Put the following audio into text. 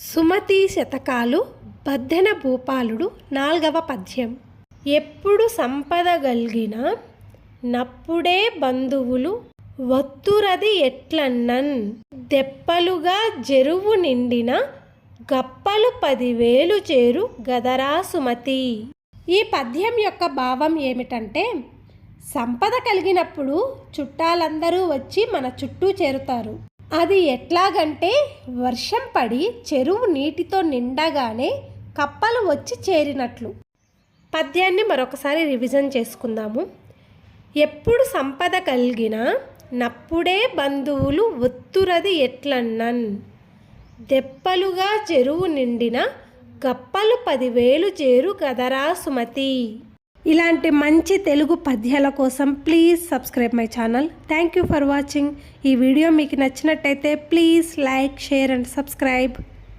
సుమతి శతకాలు బద్దెన భూపాలుడు నాల్గవ పద్యం. ఎప్పుడు సంపద గల్గిన నప్పుడే బంధువులు వత్తురది ఎట్లన్నన్? దెప్పలుగా జెరువు నిండిన గప్పలు పదివేలు చేరు గదరా సుమతి? ఈ పద్యం యొక్క భావం ఏమిటంటే సంపద కలిగినప్పుడు చుట్టాలందరూ వచ్చి మన చుట్టూ చేరుతారు. అది ఎట్లాగంటే వర్షం పడి చెరువు నీటితో నిండగానే కప్పలు వచ్చి చేరినట్లు. పద్యాన్ని మరొకసారి రివిజన్ చేసుకుందాము. ఎప్పుడు సంపద కలిగిన నప్పుడే బంధువులు ఒత్తురది ఎట్లన్నన్? దెప్పలుగా చెరువు నిండిన గప్పలు పదివేలు చేరు గదరా సుమతి? ఇలాంటి మంచి తెలుగు పద్యాల కోసం please subscribe my channel thank you for watching ఈ వీడియో మీకు నచ్చినట్టయితే please like share and subscribe